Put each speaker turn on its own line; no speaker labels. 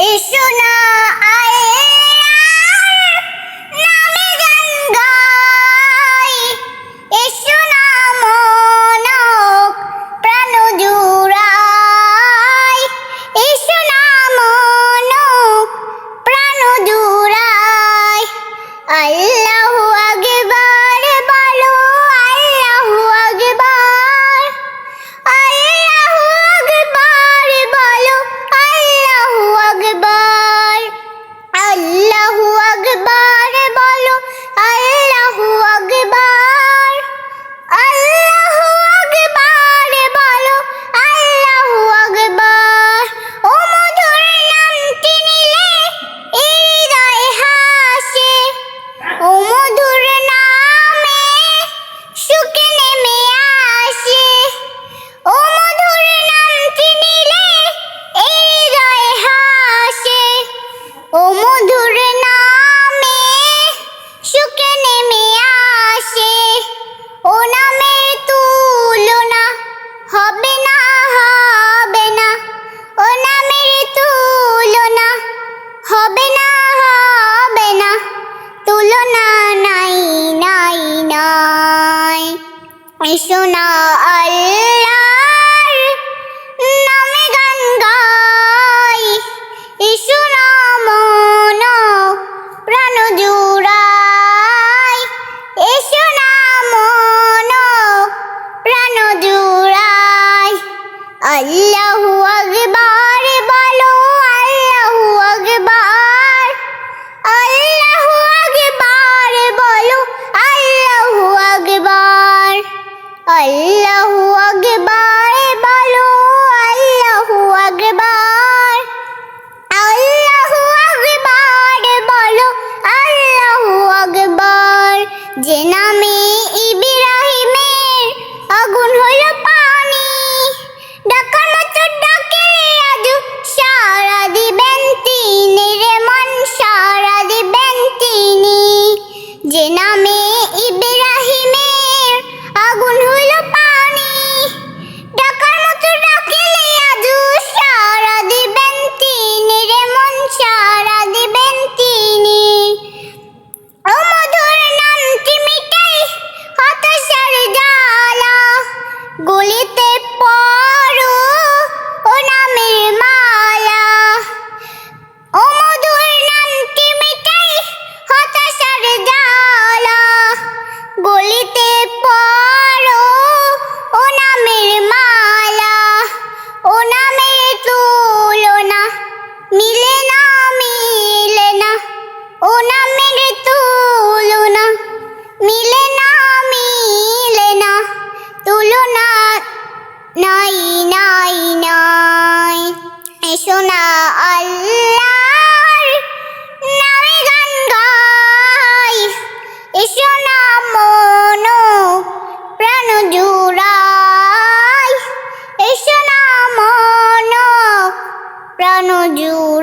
এসো না, আয়ে নামে গান গাই এসো না মনক প্রাণ জুড়াই এসো না মনক প্রাণ জুড়াই আল্লাহ না নাই নাই নাই। এসো না আল্লাহর নামে গান গাই। মন প্রাণ জুড়াই। এসো মন প্রাণ জুড়াই। আল্লাহু আকবার। নামে ইব্রাহিমের আগুন হলো পানি। ডাকার মতো ডাকে, আজ সারা দিবেন তিনি রে মন, সারা দিবেন তিনি। যে না giù